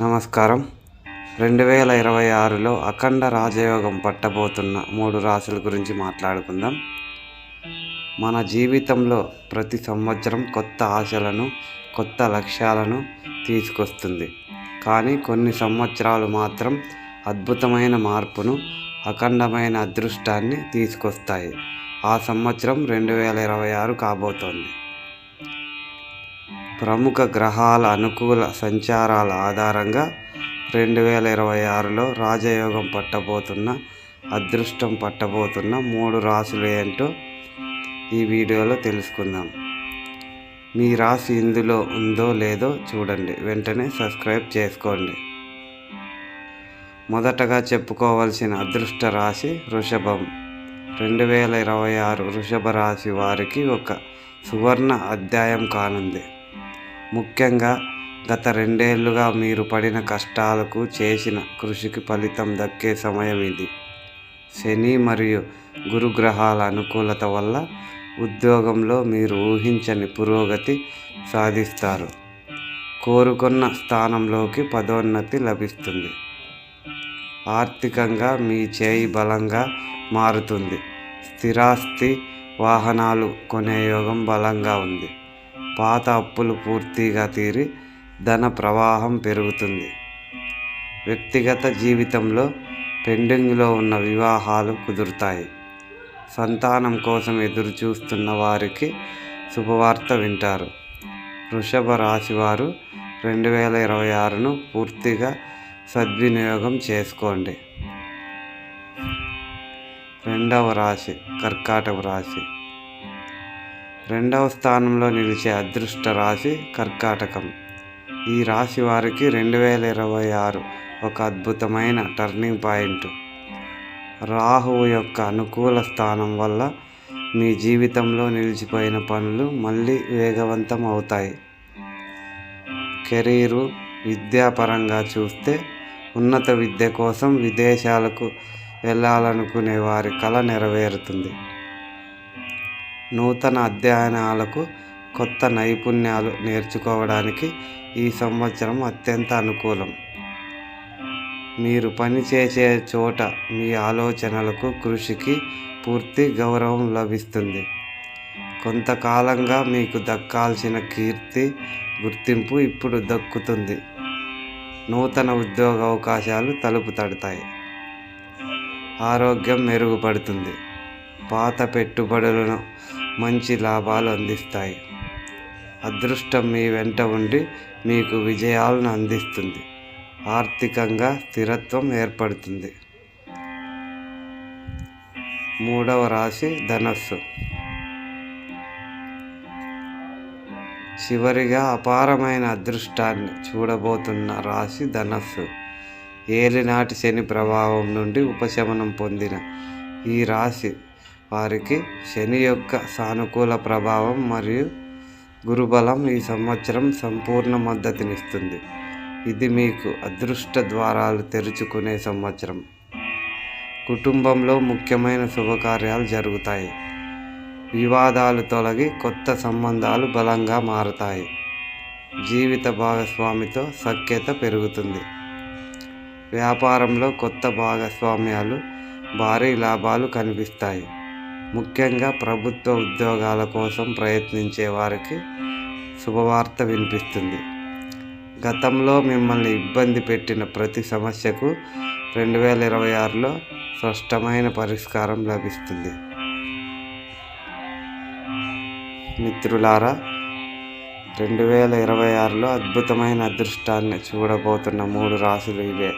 నమస్కారం. రెండు వేల ఇరవై ఆరులో అఖండ రాజయోగం పట్టబోతున్న మూడు రాశుల గురించి మాట్లాడుకుందాం. మన జీవితంలో ప్రతి సంవత్సరం కొత్త ఆశలను కొత్త లక్ష్యాలను తీసుకొస్తుంది. కానీ కొన్ని సంవత్సరాలు మాత్రం అద్భుతమైన మార్పును అఖండమైన అదృష్టాన్ని తీసుకొస్తాయి. ఆ సంవత్సరం రెండు వేల ఇరవై ఆరు కాబోతోంది. ప్రముఖ గ్రహాల అనుకూల సంచారాల ఆధారంగా రెండు వేల ఇరవై ఆరులో రాజయోగం పట్టబోతున్న అదృష్టం పట్టబోతున్న మూడు రాశులు ఏంటో ఈ వీడియోలో తెలుసుకుందాం. మీ రాశి ఇందులో ఉందో లేదో చూడండి. వెంటనే సబ్స్క్రైబ్ చేసుకోండి. మొదటగా చెప్పుకోవాల్సిన అదృష్ట రాశి వృషభం. రెండు వేల ఇరవై ఆరు వృషభ రాశి వారికి ఒక సువర్ణ అధ్యాయం కానుంది. ముఖ్యంగా గత రెండేళ్ళుగా మీరు పడిన కష్టాలకు చేసిన కృషికి ఫలితం దక్కే సమయం ఇది. శని మరియు గురుగ్రహాల అనుకూలత వల్ల ఉద్యోగంలో మీరు ఊహించని పురోగతి సాధిస్తారు. కోరుకున్న స్థానంలోకి పదోన్నతి లభిస్తుంది. ఆర్థికంగా మీ చేయి బలంగా మారుతుంది. స్థిరాస్తి వాహనాలు కొనే యోగం బలంగా ఉంది. పాత అప్పులు పూర్తిగా తీరి ధన ప్రవాహం పెరుగుతుంది. వ్యక్తిగత జీవితంలో పెండింగ్లో ఉన్న వివాహాలు కుదురుతాయి. సంతానం కోసం ఎదురు చూస్తున్న వారికి శుభవార్త వింటారు. వృషభ రాశి వారు రెండు వేల ఇరవై ఆరును పూర్తిగా సద్వినియోగం చేసుకోండి. రెండవ రాశి కర్కాటక రాశి. రెండవ స్థానంలో నిలిచే అదృష్ట రాశి కర్కాటకం. ఈ రాశి వారికి రెండు వేల ఇరవై ఆరు ఒక అద్భుతమైన టర్నింగ్ పాయింట్ రాహువు యొక్క అనుకూల స్థానం వల్ల మీ జీవితంలో నిలిచిపోయిన పనులు మళ్ళీ వేగవంతం అవుతాయి. కెరీరు విద్యాపరంగా చూస్తే ఉన్నత విద్య కోసం విదేశాలకు వెళ్ళాలనుకునే వారి కళ నెరవేరుతుంది. నూతన అధ్యయనాలకు కొత్త నైపుణ్యాలు నేర్చుకోవడానికి ఈ సంవత్సరం అత్యంత అనుకూలం. మీరు పనిచేసే చోట మీ ఆలోచనలకు కృషికి పూర్తి గౌరవం లభిస్తుంది. కొంతకాలంగా మీకు దక్కాల్సిన కీర్తి గుర్తింపు ఇప్పుడు దక్కుతుంది. నూతన ఉద్యోగ అవకాశాలు తలుపు తడతాయి. ఆరోగ్యం మెరుగుపడుతుంది. పాత పెట్టుబడులను మంచి లాభాలు అందిస్తాయి. అదృష్టం మీ వెంట ఉండి మీకు విజయాలను అందిస్తుంది. ఆర్థికంగా స్థిరత్వం ఏర్పడుతుంది. మూడవ రాశి ధనస్సు. చివరిగా అపారమైన అదృష్టాన్ని చూడబోతున్న రాశి ధనస్సు. ఏలినాటి శని ప్రభావం నుండి ఉపశమనం పొందిన ఈ రాశి వారికి శని యొక్క సానుకూల ప్రభావం మరియు గురుబలం ఈ సంవత్సరం సంపూర్ణ మద్దతునిస్తుంది. ఇది మీకు అదృష్ట ద్వారాలు తెరుచుకునే సంవత్సరం. కుటుంబంలో ముఖ్యమైన శుభకార్యాలు జరుగుతాయి. వివాదాలు తొలగి కొత్త సంబంధాలు బలంగా మారుతాయి. జీవిత భాగస్వామితో సఖ్యత పెరుగుతుంది. వ్యాపారంలో కొత్త భాగస్వామ్యాలు భారీ లాభాలు కనిపిస్తాయి. ముఖ్యంగా ప్రభుత్వ ఉద్యోగాల కోసం ప్రయత్నించే వారికి శుభవార్త వినిపిస్తుంది. గతంలో మిమ్మల్ని ఇబ్బంది పెట్టిన ప్రతి సమస్యకు రెండు వేల ఇరవై ఆరులో స్పష్టమైన పరిష్కారం లభిస్తుంది. మిత్రులారా రెండు వేల ఇరవై ఆరులో అద్భుతమైన అదృష్టాన్ని చూడబోతున్న మూడు రాశులు ఇవే.